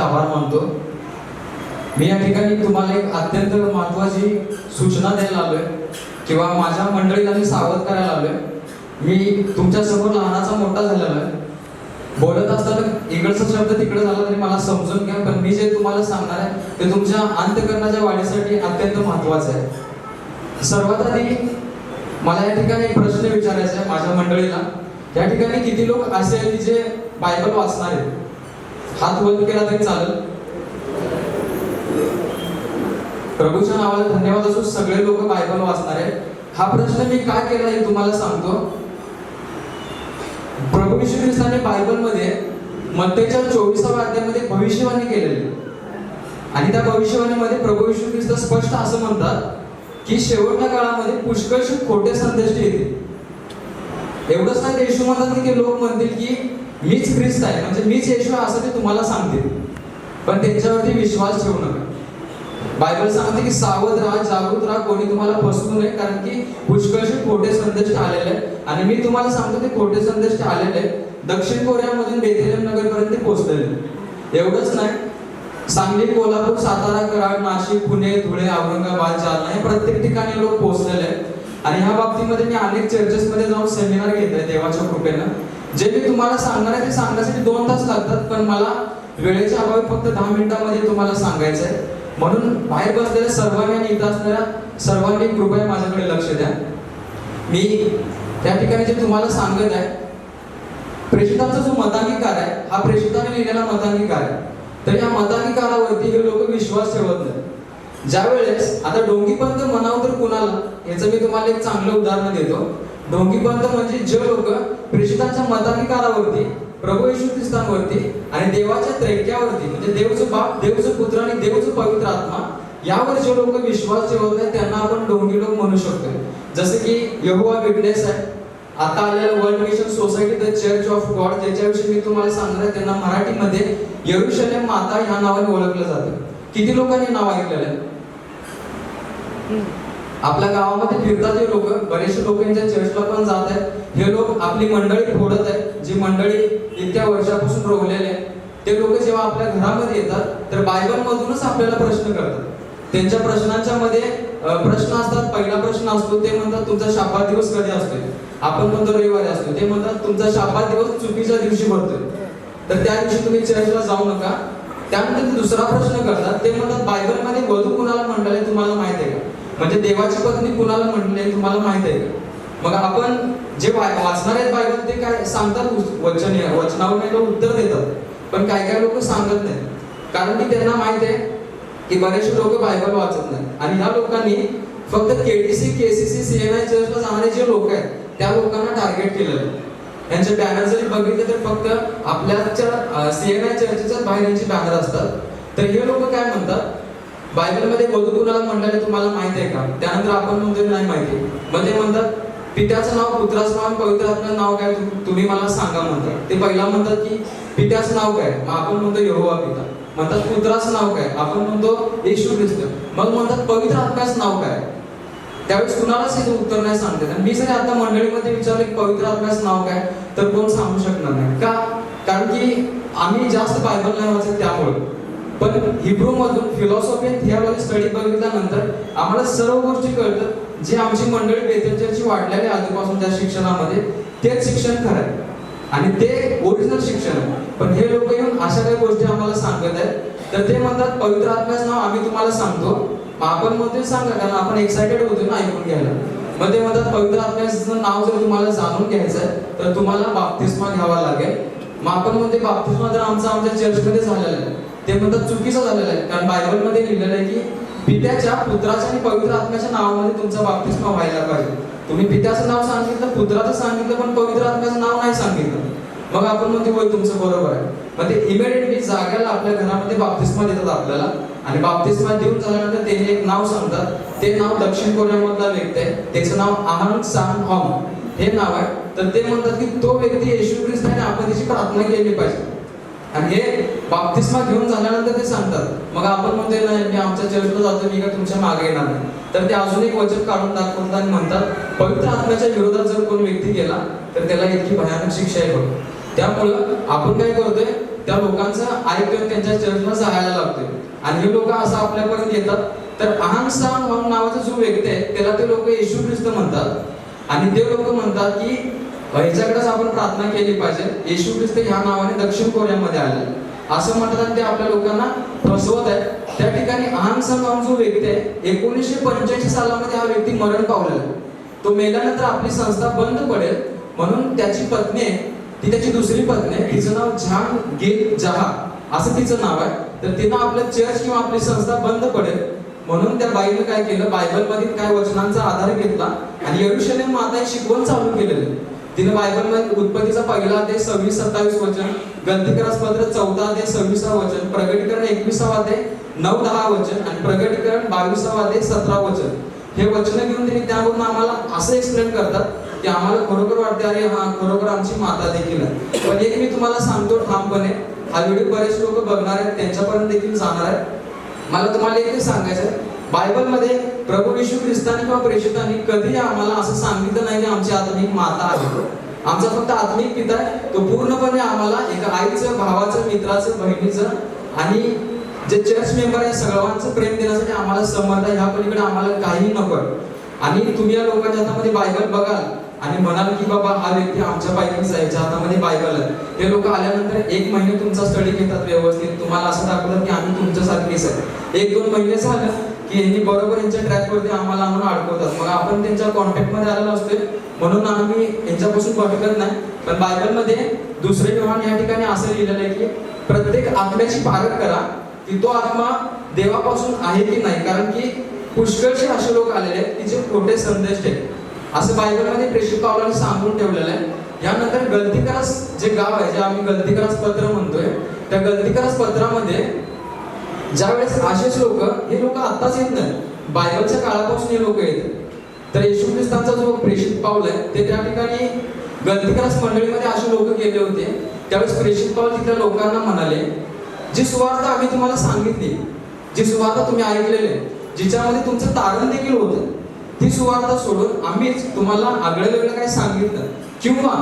आभार मानतो. मी या ठिकाणी तुम्हाला एक अत्यंत महत्वाची सूचना द्यायला आलोय किंवा माझ्या मंडळीला मी सावध करायला आलोय. मी तुमच्यासमोर लहानाचा मोठा झालेला आहे. बोलत असताना इकडचा शब्द तिकडे झाला तरी मला समजून घ्या पण मी जे तुम्हाला सांगणार आहे ते तुमच्या अंतकरणाच्या वाढीसाठी अत्यंत महत्वाचं आहे. सर्वात आधी मला या ठिकाणी एक प्रश्न विचारायचा आहे माझ्या मंडळीला. या ठिकाणी किती लोक असे आहेत जे बायबल वाचणार? आहेत हात वर केला तरी चालेल. प्रभूच्या नावाला धन्यवाद असो सगळे लोक बायबल वाचणार आहे हा प्रश्न मी काय केला हे तुम्हाला सांगतो. प्रभू विश्व ख्रिस्ताने बायबलमध्ये मत्तेच्या चोवीसाव्या अध्यायामध्ये भविष्यवाणी केलेली. आणि त्या भविष्यवाणीमध्ये प्रभू विश्व ख्रिस्त स्पष्ट असं म्हणतात की शेवटच्या काळामध्ये पुष्कळशी खोटे संदेश येतील. एवढंच नाही येशू म्हणतात की ते लोक म्हणतील की मीच ख्रिस्त आहे. म्हणजे मीच येशू आहे असं ते तुम्हाला सांगतील. पण त्यांच्यावरती विश्वास ठेवू नका. बायबल सांगते की सावध राहा जागृत राहा कोणी तुम्हाला फसवू नये कारण की पुष्कळशे खोटे संदेश आलेले आहेत. आणि मी तुम्हाला सांगतो ते खोटे संदेश आलेले आहेत. दक्षिण कोरियामधून बेथलेम नगरपर्यंत पोहोचलेले एवढंच नाही. सांगली कोल्हापूर सातारा कराड नाशिक पुणे धुळे औरंगाबाद जालना हे प्रत्येक ठिकाणी लोक पोहोचलेले आहेत. आणि ह्या बाबतीमध्ये मी अनेक चर्चेसमध्ये जाऊन सेमिनार घेतले देवाच्या कृपेनं. जे मी तुम्हाला सांगणार आहे ते सांगण्यासाठी दोन तास लागतात पण मला वेळेच्या अभावी फक्त दहा मिनिटांमध्ये तुम्हाला सांगायचं आहे म्हणून बाहेर बसलेल्या सर्वांनी आणि इथं असणाऱ्या सर्वांनी कृपया माझ्याकडे लक्ष द्या. मी त्या ठिकाणी जे तुम्हाला सांगत आहे प्रेषितांचा जो मताधिकार आहे हा प्रेषिताने लिहिलेला मताधिकार आहे. तर या मताधिकारावरती हे लोक विश्वास ठेवत नाही ज्या वेळेस आता डोंगीपंत म्हणावं तर कुणाला? याचं मी तुम्हाला एक चांगलं उदाहरण देतो. डोंगीपंत म्हणजे जे लोक प्रेषितांच्या मताधिकारावरती प्रभू येशू ख्रिस्तांवरती आणि देवाच्या त्रैक्यावरती म्हणजे देवचं बाप देवचं पुत्र आणि देवचं पवित्र आत्मा यावर जे लोक विश्वास ठेवत नाही त्यांना आपण डोंगी लोक म्हणू शकतो जसं की यहुवा विटनेस आहे. आता आलेलं World Mission Society the Church of God ज्याच्याविषयी मी तुम्हाला सांगणार आहे. त्यांना मराठीमध्ये यरुशलेम माता ह्या नावाने ओळखलं जातं. किती लोकांनी नाव ऐकलेलं आहे? आपल्या गावामध्ये फिरतात हे लोक. बरेचसे लोक यांच्या चर्चला पण जात आहेत. हे लोक आपली मंडळी फोडत आहेत. जी मंडळी इतक्या वर्षापासून रोवलेले आहेत ते लोक जेव्हा आपल्या घरामध्ये येतात तर बायबल मधूनच आपल्याला प्रश्न करतात. त्यांच्या प्रश्नांच्या मध्ये प्रश्न असतात. पहिला प्रश्न असतो ते म्हणतात तुमचा शापात दिवस कधी असतोय? आपण म्हणतो रविवारी असतो ते म्हणतात तुमचा शापात दिवस चुकीच्या दिवशी भरतोय. तर त्या दिवशी तुम्ही चर्चला जाऊ नका. त्यानंतर ते दुसरा प्रश्न करतात. ते म्हणतात बायबलमध्ये वधू कुणाला म्हटलंय तुम्हाला माहिती आहे का? म्हणजे देवाची पत्नी कुणाला म्हटले तुम्हाला माहीत आहे का? मग आपण जे वाचणार आहेत बायबल ते काय सांगतात वचन वचनावर काही लोक उत्तर देतात. पण काय काय लोक सांगत नाही कारण की त्यांना माहीत आहे की बरेचसे लोक बायबल वाचत नाही आणि ह्या लोकांनी फक्त केडीसी केसीसी सीएनआय चर्चला जाणारे जे लोक आहेत त्या लोकांना टार्गेट केलेलं आहे. यांचे बॅनर जरी बघितले तर फक्त आपल्याच्या सीएनआय चर्चेच्याच बाहेर यांचे बॅनर असतात. तर हे लोक काय म्हणतात? बायबलमध्ये वधू कुणाला म्हणलेलं तुम्हाला माहीत आहे का? त्यानंतर आपण म्हणजे नाही माहिती. म्हणजे म्हणतात पित्याचं नाव पुत्राचं नाव पवित्र आत्म्याचं नाव काय? तुम्ही मला सांगा म्हणतात. ते पहिला म्हणतात की पित्याचं नाव काय? मग आपण म्हणतो यहोवा पिता. म्हणतात पुत्राचं नाव काय? आपण म्हणतो येशू ख्रिस्त. मग म्हणतात पवित्र आत्म्याचं नाव काय? त्यावेळेस कुणालाच हे उत्तर नाही सांगते आणि मी जरी आता मंडळीमध्ये विचारलं की पवित्र आत्म्याचं नाव काय? तर कोण सांगू शकणार नाही. का? कारण की आम्ही जास्त बायबल नाही वाचत त्यामुळे. पण हिब्रूमधून फिलॉसॉफी आणि थिओलॉजी स्टडी बघितल्यानंतर आम्हाला सर्व गोष्टी कळतात. जे आमची मंडळी बेतनचरची वाढलेली आधीपासून त्या शिक्षणामध्ये तेच शिक्षण खरं आहे. आणि ते ओरिजिनल शिक्षण आहे. पण हे लोक येऊन अशा काही गोष्टी आम्हाला सांगत आहेत. तर ते म्हणतात पवित्र आत्म्याचं नाव आम्ही तुम्हाला सांगतो. आपण म्हणतोय सांगा कारण आपण एक्सायटेड होतो ना ऐकून घ्यायला. मग ते म्हणतात पवित्र आत्म्याचं नाव जर तुम्हाला जाणून घ्यायचं आहे तर तुम्हाला बाप्तिस्मा घ्यावा लागेल. मग आपण म्हणते बाप्तिस्मा तर आमचा आमच्या चर्चमध्ये झालेला आहे. ते म्हणतात चुकीचं झालेलं आहे. कारण बायबलमध्ये लिहिलेलं आहे की पित्याच्या पुत्राच्या आणि पवित्र आत्म्याच्या नावामध्ये तुमचा बाप्तिस्मा व्हायला पाहिजे. तुम्ही पित्याचं नाव सांगितलं पुत्राचं सांगितलं पण पवित्र आत्म्याचं नाव नाही सांगितलं. मग आपण म्हणतो होय तुमचं बरोबर आहे. मग ते इमिडिएटली जाग्याला आपल्या घरामध्ये बाप्तिस्मा देतात आपल्याला. आणि बाप्तिस्मा देऊन झाल्यानंतर ते एक नाव सांगतात. ते नाव दक्षिण कोरियामधला व्यक्ती आहे. त्याचं नाव आहान सांग हॉम हे नाव आहे. तर ते म्हणतात की तो व्यक्ती येशू ख्रिस्त आहे आणि आपण त्याची प्रार्थना केली पाहिजे. आणि हे बाप्तिस्मा घेऊन झाल्यानंतर ते सांगतात. मग आपण म्हणतोय नाही मी आमच्या चर्चला जातो मी का तुमच्या मागे येणार नाही. तर ते अजून एक वचन काढून दाखवतात आणि म्हणतात पवित्र आत्म्याच्या विरोधात जर कोण व्यक्ती गेला तर त्याला इतकी भयानक शिक्षा आहे बघ. त्यामुळं आपण काय करतोय त्या लोकांचं ऐकून त्यांच्या चर्चला जायला लागतोय. आणि हे लोक असं आपल्यापर्यंत येतात. तर अहंग सांग म्हणून नावाचा जो व्यक्ती आहे त्याला ते लोक येशू ख्रिस्त म्हणतात. आणि ते लोक म्हणतात की ह्याच्याकडेच आपण प्रार्थना केली पाहिजे. येशू ख्रिस्त ह्या नावाने दक्षिण कोरियामध्ये आले. असं म्हणतात ते आपल्या लोकांना फसवत आहे त्या ठिकाणी अहंग सांग जो व्यक्ती आहे एकोणीसशे पंच्याऐंशी सालामध्ये हा व्यक्ती मरण पावलेला आहे. तो मेल्यानंतर आपली संस्था बंद पडेल. म्हणून त्याची पत्नी आहे. ती त्याची दुसरी पत्नी आहे. तिचं नाव झांग गे जहा. असं तिचं नाव आहे. तर तिनं आपलं चर्च किंवा आपली संस्था बंद पडेल. म्हणून त्या बाईनं काय केलं? बायबल मधील काय वचनांचा आधार घेतला. आणि यरुशलेम माता शिकवण चालू केलेलं तिने बायबलमध्ये उत्पत्तीचा पहिला ते सव्वीस सत्तावीस वचन गंतिकरास पत्र चौदा ते सव्वीसा वचन प्रगटीकरण एकविसावा ते नऊ दहा वचन आणि प्रगटीकरण बावीसावा ते सतरा वचन. हे वचन घेऊन त्यांनी त्यावरून आम्हाला असं एक्सप्लेन करतात की आम्हाला खरोखर वाटते अरे हा खरोखर आमची माता देखील आहे. पण एक मी तुम्हाला सांगतो ठामपणे हा व्हिडिओ बरेच लोक बघणार आहेत त्यांच्यापर्यंत देखील जाणार आहेत. मला तुम्हाला एकच सांगायचं आहे बायबलमध्ये प्रभू विश्व ख्रिस्तानी किंवा प्रेषितांनी कधी आम्हाला असं सांगितलं नाही की आमची आत्मिक माता आहे? आमचा फक्त आत्मिक पिता आहे. तो पूर्णपणे आम्हाला एका आईचं भावाचं मित्राचं बहिणीचं आणि जे चर्च मेंबर आहे सर्वांचं प्रेम देण्यासाठी आम्हाला समर्थ आहे. ह्या पलीकडे आम्हाला काही नको आणि तुम्ही या लोकांच्या हातामध्ये बायबल बघाल आणि म्हणाल की बाबा हा व्यक्ती आमच्या पैकीच आहे ज्या हातामध्ये बायबल आहे. हे लोक आल्यानंतर एक महिने तुमचा स्टडी घेतात व्यवस्थित. तुम्हाला असं दाखवतात की आम्ही तुमच्यासारखेच आहे. एक दोन महिने झालं की यांनी बरोबर यांच्या ट्रॅकवरती आम्हाला म्हणून अडकवतात. मग आपण त्यांच्या कॉन्टॅक्टमध्ये आलेलो असतोय म्हणून आम्ही यांच्यापासून भटकत नाही. पण बायबलमध्ये दुसरे व्यवहार या ठिकाणी असं लिहिलेलं आहे की प्रत्येक आत्म्याची पारख करा की तो आत्मा देवापासून आहे की नाही? कारण की पुष्कळशे असे लोक आलेले आहेत की जे खोटे संदेश आहेत. असं बायबलमध्ये प्रेषित पावलाने सांगून ठेवलेलं आहे. यानंतर गलतीकरास जे गाव आहे जे आम्ही गलतीकरास पत्र म्हणतोय त्या गलतीकरास पत्रामध्ये ज्यावेळेस असेच लोक हे लोक आत्ताच येत नाही बायबलच्या काळापासून हे लोक येतात तर येशू ख्रिस्तांचा जो प्रेषित पाऊल आहे ते त्या ठिकाणी गलतीकरास मंडळीमध्ये असे लोक गेले होते. त्यावेळेस प्रेषित पाऊल तिथल्या लोकांना म्हणाले जी सुवार्थ आम्ही तुम्हाला सांगितली जी सुवार्थ तुम्ही ऐकलेले जिच्यामध्ये तुमचं तारण देखील होतं ती सुवार्थ सोडून आम्हीच तुम्हाला आगळं वेगळं काय सांगितलं. किंवा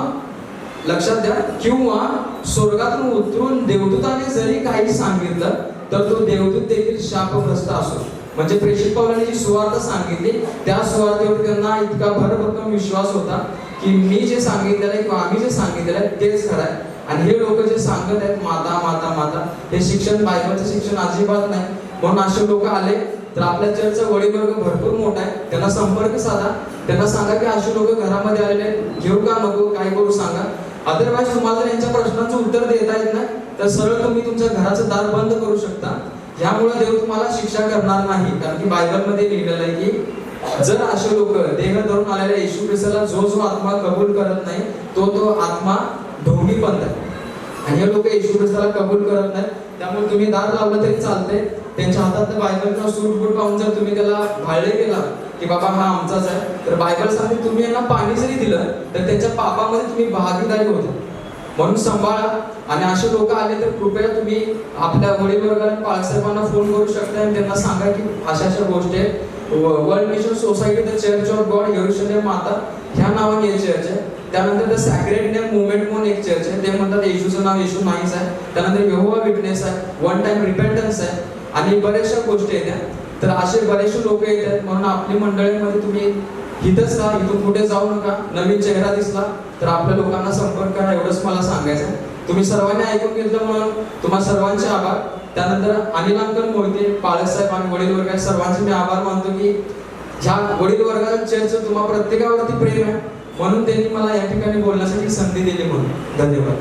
लक्षात द्या किंवा स्वर्गातून उतरून देवदूताने जरी काही सांगितलं तर तो देवदूत देखील शापग्रस्त असो म्हणजे प्रेषित पावलाने जी सुवार्थ सांगितली त्या सुवार्थेवर त्यांना इतका भरभक्कम विश्वास होता की मी जे सांगितलेलं आहे किंवा आम्ही जे सांगितलेलं आहे तेच खरं आहे. आणि हे लोक जे सांगत आहेत माता माता माता हे शिक्षण बायबलचं शिक्षण अजिबात नाही. म्हणून असे लोक आले तर आपल्या चर्चचा वडील वर्ग भरपूर मोठा आहे. त्यांना संपर्क साधा. त्यांना सांगा की अशी लोक घरामध्ये आलेले आहेत. घेऊ का नको? काय करू सांगा. अदरवाईज तुम्हाला त्यांच्या यांच्या प्रश्नांचं उत्तर देता येत नाही. तर सरळ तुम्ही तुमच्या घराचं दार बंद करू शकता. यामुळे देव तुम्हाला शिक्षा करणार नाही. कारण की बायबलमध्ये लिहिलेलं आहे की जर असे लोक देह धरून आलेल्या येशू ख्रिस्ताला जो जो आत्मा कबूल करत नाही तो तो आत्मा ढोंगी पंथ आहे आणि हे लोक येशू ख्रिस्ताला कबूल करत नाही त्यामुळे तुम्ही दार लावलं तरी चालते त्यांच्या हातात बायबल किंवा सूट बूट पाहून जर तुम्ही त्याला भाळले गेला की बाबा हा आमचाच आहे तर बायबल सांगते तुम्ही यांना पाणी जरी दिलं तर त्यांच्या पापामध्ये तुम्ही भागीदारी होता. म्हणून सांभाळा. आणि असे लोक आले तर कृपया तुम्ही आपल्या वडील वर्गाने पाळसाहेबांना फोन करू शकता आणि त्यांना सांगा की अशा अशा गोष्टी आहेत. World Mission Society the Church of God येरुशलेम माता ह्या नावाने एक चर्च आहे. त्यानंतर द सॅक्रेड नेम मुवमेंट म्हणून एक चर्च आहे. ते म्हणतात येशूचं नाव येशू नाहीच आहे. त्यानंतर यहोवा विटनेस आहे. वन टाइम रिपेंटन्स आहे. आणि बऱ्याचशा गोष्टी आहेत तर असे बरेचसे लोक येतात. म्हणून आपली मंडळीमध्ये तुम्ही इथंच राहा. इथून कुठे जाऊ नका. नवीन चेहरा दिसला. तर आपल्या लोकांना संपर्क करा एवढंच मला सांगायचं आहे. तुम्ही सर्वांनी ऐकून घेतलं म्हणून तुम्हा सर्वांचे आभार. त्यानंतर अनिल अंकल मोहिते पाळसाहेब आणि वडील वर्ग आहे, सर्वांचे मी आभार मानतो की ह्या वडील वर्गाच्या चर्च तुम्हा प्रत्येकावरती प्रेम आहे. म्हणून त्यांनी मला या ठिकाणी बोलण्यासाठी संधी दिली म्हणून. धन्यवाद.